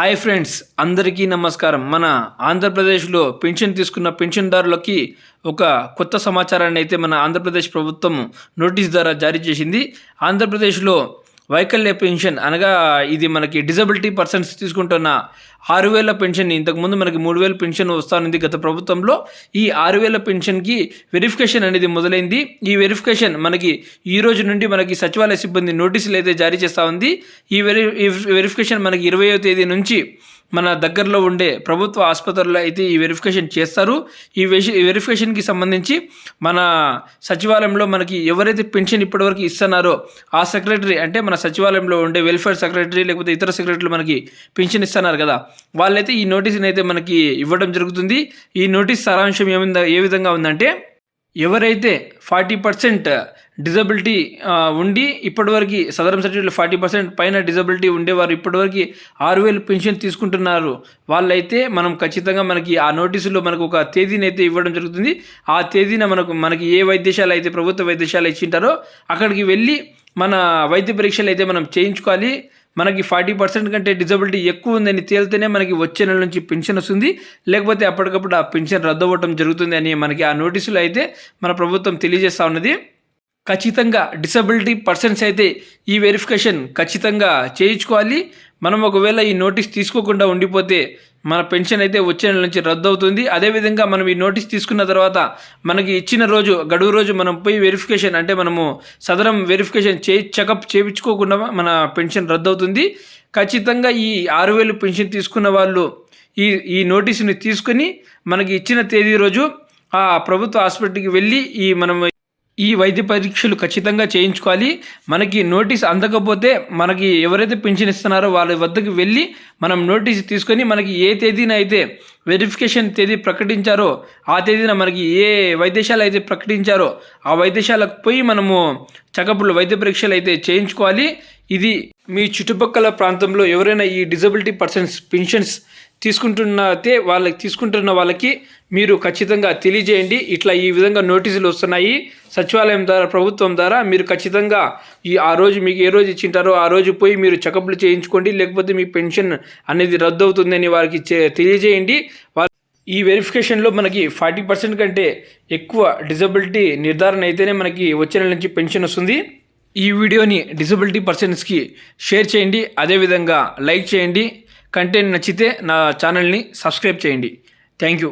Hi friends అందరికీ నమస్కారం. మన ఆంధ్రప్రదేశ్లో పెన్షన్ తీసుకున్న పెన్షన్దారులకి ఒక కొత్త సమాచారాన్ని అయితే మన ఆంధ్రప్రదేశ్ ప్రభుత్వం నోటీస్ ద్వారా జారీ చేసింది. ఆంధ్రప్రదేశ్లో వైకల్య పెన్షన్ అనగా ఇది మనకి డిజబిలిటీ పర్సన్స్ తీసుకుంటున్న ఆరు వేల పెన్షన్. ఇంతకుముందు మనకి మూడు వేల పెన్షన్ వస్తానుంది గత ప్రభుత్వంలో. ఈ ఆరు వేల పెన్షన్కి వెరిఫికేషన్ అనేది మొదలైంది. ఈ వెరిఫికేషన్ మనకి ఈ రోజు నుండి మనకి సచివాలయ సిబ్బంది నోటీసులు అయితే జారీ చేస్తూ ఉంది. ఈ వెరి ఈ వెరిఫికేషన్ మనకి ఇరవయో తేదీ నుంచి మన దగ్గరలో ఉండే ప్రభుత్వ ఆసుపత్రుల్లో అయితే ఈ వెరిఫికేషన్ చేస్తారు. ఈ వెరిఫికేషన్కి సంబంధించి మన సచివాలయంలో మనకి ఎవరైతే పెన్షన్ ఇప్పటివరకు ఇస్తున్నారో ఆ సెక్రటరీ అంటే మన సచివాలయంలో ఉండే వెల్ఫేర్ సెక్రటరీ లేకపోతే ఇతర సెక్రటరీలు మనకి పెన్షన్ ఇస్తున్నారు కదా. వాళ్ళైతే ఈ నోటీస్ని అయితే మనకి ఇవ్వడం జరుగుతుంది. ఈ నోటీస్ సారాంశం ఏమిందా ఏ విధంగా ఉందంటే ఎవరైతే ఫార్టీ పర్సెంట్ డిజబిలిటీ ఉండి ఇప్పటివరకు సదరం సర్టిఫికేట్లో ఫార్టీ పర్సెంట్ పైన డిజబిలిటీ ఉండేవారు ఇప్పటివరకు ఆరు వేలు పెన్షన్ తీసుకుంటున్నారు. వాళ్ళైతే మనం ఖచ్చితంగా మనకి ఆ నోటీసులో మనకు ఒక తేదీని అయితే ఇవ్వడం జరుగుతుంది. ఆ తేదీన మనకు మనకి ఏ వైద్యశాల అయితే ప్రభుత్వ వైద్యశాల ఇచ్చింటారో అక్కడికి వెళ్ళి మన వైద్య పరీక్షలు అయితే మనం చేయించుకోవాలి. మనకి ఫార్టీ పర్సెంట్ కంటే డిజబిలిటీ ఎక్కువ ఉందని తేలితేనే మనకి వచ్చే నెల నుంచి పెన్షన్ వస్తుంది. లేకపోతే అప్పటికప్పుడు ఆ పెన్షన్ రద్దు అవ్వటం జరుగుతుంది అని మనకి ఆ నోటీసులు అయితే మన ప్రభుత్వం తెలియజేస్తూ ఉన్నది. ఖచ్చితంగా డిసబిలిటీ పర్సన్స్ అయితే ఈ వెరిఫికేషన్ ఖచ్చితంగా చేయించుకోవాలి. మనం ఒకవేళ ఈ నోటీస్ తీసుకోకుండా ఉండిపోతే మన పెన్షన్ అయితే వచ్చే నెల నుంచి రద్దు అవుతుంది అదేవిధంగా మనం ఈ నోటీస్ తీసుకున్న తర్వాత మనకి ఇచ్చిన రోజు గడువు రోజు మనం పోయి వెరిఫికేషన్ అంటే మనము సదరం వెరిఫికేషన్ చే చెకప్ చేయించుకోకుండా మన పెన్షన్ రద్దు అవుతుంది ఖచ్చితంగా ఈ ఆరు వేలు పెన్షన్ తీసుకున్న వాళ్ళు ఈ ఈ నోటీసుని తీసుకుని మనకి ఇచ్చిన తేదీ రోజు ఆ ప్రభుత్వ హాస్పిటల్కి వెళ్ళి ఈ మనం ఈ వైద్య పరీక్షలు ఖచ్చితంగా చేయించుకోవాలి. మనకి నోటీస్ అందకపోతే మనకి ఎవరైతే పెన్షన్ ఇస్తున్నారో వాళ్ళ వద్దకు వెళ్ళి మనం నోటీస్ తీసుకొని మనకి ఏ తేదీన అయితే వెరిఫికేషన్ తేదీ ప్రకటించారో ఆ తేదీన మనకి ఏ వైద్యశాల అయితే ప్రకటించారో ఆ వైద్యశాలకు పోయి మనము చెకప్లు వైద్య పరీక్షలు అయితే చేయించుకోవాలి. ఇది మీ చుట్టుపక్కల ప్రాంతంలో ఎవరైనా ఈ డిజబిలిటీ పర్సన్స్ పెన్షన్స్ తీసుకుంటున్నతే వాళ్ళకి తీసుకుంటున్న వాళ్ళకి మీరు ఖచ్చితంగా తెలియజేయండి. ఇట్లా ఈ విధంగా నోటీసులు వస్తున్నాయి. సచివాలయం ద్వారా ప్రభుత్వం ద్వారా మీరు ఖచ్చితంగా ఈ ఆ రోజు మీకు ఏ రోజు ఇచ్చింటారో ఆ రోజు పోయి మీరు చెకప్లు చేయించుకోండి. లేకపోతే మీ పెన్షన్ అనేది రద్దు అవుతుందని వారికి తెలియజేయండి. ఈ వెరిఫికేషన్లో మనకి ఫార్టీ పర్సెంట్ కంటే ఎక్కువ డిజబిలిటీ నిర్ధారణ అయితేనే మనకి వచ్చే నెల నుంచి పెన్షన్ వస్తుంది. ఈ వీడియోని డిజబిలిటీ పర్సన్స్కి షేర్ చేయండి. అదేవిధంగా లైక్ చేయండి. కంటెంట్ నచ్చితే నా ఛానల్ని సబ్స్క్రైబ్ చేయండి. Thank you.